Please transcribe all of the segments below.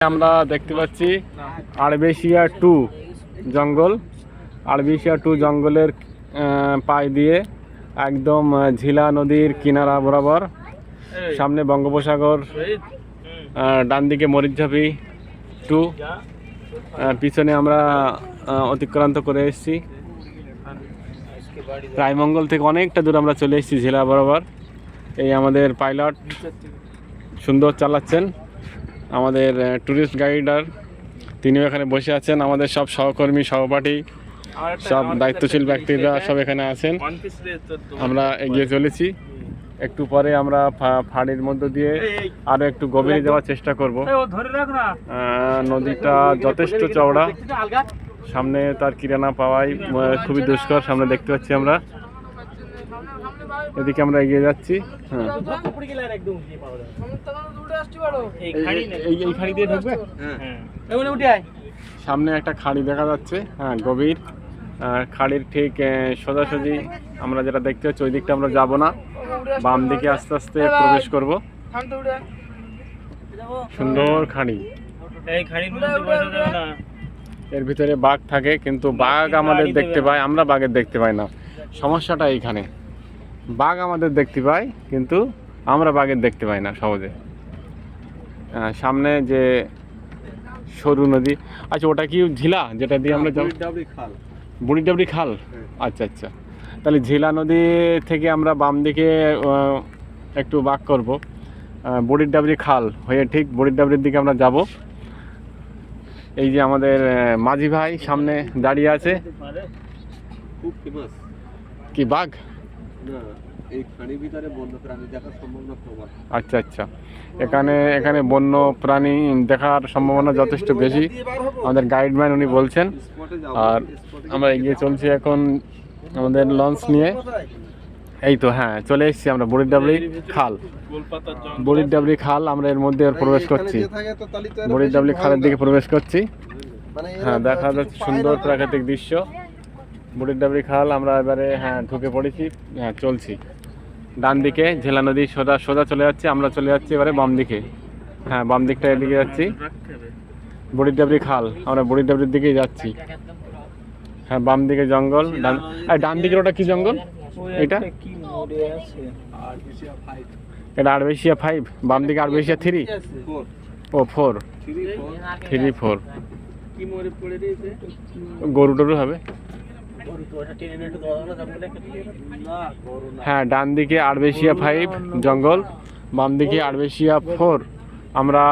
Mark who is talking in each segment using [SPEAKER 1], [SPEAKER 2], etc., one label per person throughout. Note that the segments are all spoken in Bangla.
[SPEAKER 1] আমরা দেখতে পাচ্ছি আরবেশিয়া টু জঙ্গল। আরবেশিয়া টু জঙ্গলের পাশ দিয়ে একদম ঝিলা নদীর কিনারা বরাবর। সামনে বঙ্গোপসাগর ডান দিকে মরিচঝাপি টু পিছনে আমরা অতিক্রান্ত করে এসেছি। রায়মঙ্গল থেকে অনেকটা দূর আমরা চলে এসেছি ঝিলা বরাবর। এই আমাদের পাইলট সুন্দর চালাচ্ছেন। আমাদের ট্যুরিস্ট গাইডার তিনিও এখানে বসে আছেন আমাদের সব সহকর্মী সহপাঠী সব দায়িত্বশীল ব্যক্তিরা সব এখানে আছেন। আমরা এগিয়ে চলেছি। একটু পরে আমরা ফাঁড়ির মধ্য দিয়ে আরও একটু গভীরে যাওয়ার চেষ্টা করব। নদীটা যথেষ্ট চওড়া। সামনে তার কিরানা পাওয়াই খুবই দুষ্কর সামনে দেখতে পাচ্ছি আমরা। এদিকে আমরা এগিয়ে যাচ্ছি। হ্যাঁ। সামনে একটা খাড়ি দেখা যাচ্ছে। হ্যাঁ গভীর। খাড়ির ঠিক সোজাসুজি আমরা যেটা দেখতে পাচ্ছি, ওই দিকটা আমরা যাব না। বাম দিকে আস্তে আস্তে প্রবেশ করব। সুন্দর খাড়ি। এর ভিতরে বাঘ থাকে, কিন্তু বাঘ আমাদের দেখতে পায়, আমরা বাঘের দেখতে পাই না। সমস্যাটা এইখানে। বাঘ আমাদের দেখতে পাই কিন্তু আমরা বাঘের দেখতে পাই না সহজে। সামনে যে সরু নদী আচ্ছা ওটা কি ঝিলা যেটা দিয়ে আমরা বুড়ি ডাবড়ি খাল। আচ্ছা আচ্ছা। তাহলে ঝিলা নদী থেকে আমরা বাম দিকে একটু বাক করব। বুড়ির ডাবরি খাল হয়ে ঠিক বুড়ির ডাবরির দিকে আমরা যাব। এই যে আমাদের মাঝি ভাই সামনে দাঁড়িয়ে আছে। কি বাঘ? আচ্ছা আচ্ছা। এখানে এখানে বন্য প্রাণী দেখার সম্ভাবনা যথেষ্ট বেশি। আমাদের গাইডম্যান উনি বলছেন। আর আমরা এগিয়ে চলছি এখন আমাদের লঞ্চ নিয়ে। এই তো হ্যাঁ চলে এসেছি আমরা বুড়ির ডাবরি খাল। বুড়ির ডাবরি খাল, আমরা এর মধ্যে প্রবেশ করছি। বুড়ির ডাবলি খালের দিকে প্রবেশ করছি। হ্যাঁ দেখা যাচ্ছে সুন্দর প্রাকৃতিক দৃশ্য। বুড়ির ডাবরি খাল আমরা এবারে হ্যাঁ ঢুকে পড়েছি। হ্যাঁ চলছি। ডান দিকে ঝেলা নদী সোজা সোজা চলে যাচ্ছে আমরা চলে যাচ্ছি এবারে বাম দিকে। হ্যাঁ বাম দিকটা এদিকে যাচ্ছি। বুড়ির ডাবরি খাল আমরা বুড়ির ডাবরির দিকেই যাচ্ছি। হ্যাঁ বাম দিকে জঙ্গল ডান আর ডান দিকের ওটা কি জঙ্গল? এটা? এটা আরবেশিয়া ফাইভ বাম দিকে আরবেশিয়া থ্রি ও ফোর
[SPEAKER 2] থ্রি ফোর
[SPEAKER 1] গরু টরু হবে? হ্যাঁ ডান দিকে আরবেশিয়া ফাইভ জঙ্গল বাম দিকে আরবেশিয়া ফোর আমরা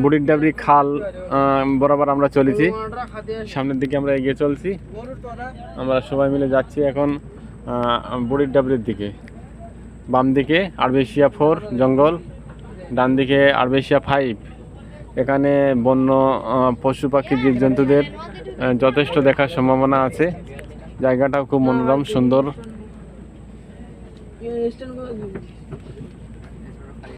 [SPEAKER 1] বুড়ির ডাবরি খাল বরাবর আমরা চলেছি। সামনের দিকে আমরা এগিয়ে চলছি। আমরা সবাই মিলে যাচ্ছি এখন বুড়ির ডাবরির দিকে। বাম দিকে আরবেশিয়া ফোর জঙ্গল ডান দিকে আরবেশিয়া ফাইভ এখানে বন্য পশু পাখি জীবজন্তুদের যথেষ্ট দেখার সম্ভাবনা আছে। জায়গাটাও খুব মনোরম সুন্দর।